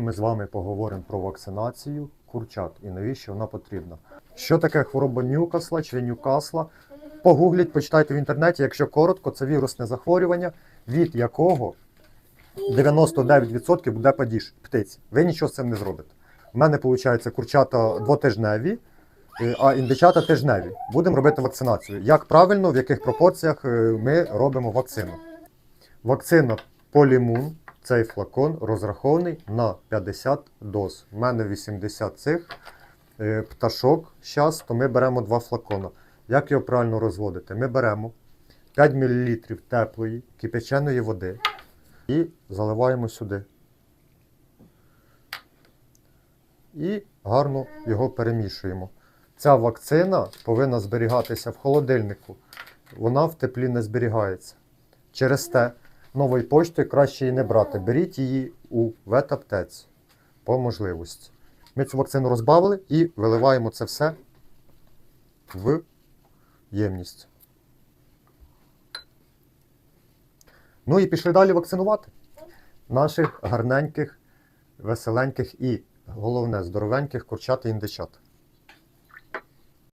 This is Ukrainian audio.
Ми з вами поговоримо про вакцинацію курчат і навіщо вона потрібна. Що таке хвороба Ньюкасла чи Ньюкасла? Погугліть, почитайте в інтернеті. Якщо коротко, це вірусне захворювання, від якого 99% буде падіж птиць. Ви нічого з цим не зробите. У мене виходить курчата двотижневі, е, а індичата тижневі. Будемо робити вакцинацію. Як правильно, в яких пропорціях е, ми робимо вакцину? Вакцина Полімун, цей флакон розрахований на 50 доз. У мене 80 цих е, пташок. Зараз, то ми беремо два флакона. Як його правильно розводити? Ми беремо 5 мл теплої кипяченої води і заливаємо сюди. І гарно його перемішуємо. Ця вакцина повинна зберігатися в холодильнику. Вона в теплі не зберігається. Через те нової почти краще її не брати. Беріть її у ветаптеці по можливості. Ми цю вакцину розбавили і виливаємо це все в ємність. Ну і пішли далі вакцинувати наших гарненьких, веселеньких і, головне, здоровеньких курчат і індичат.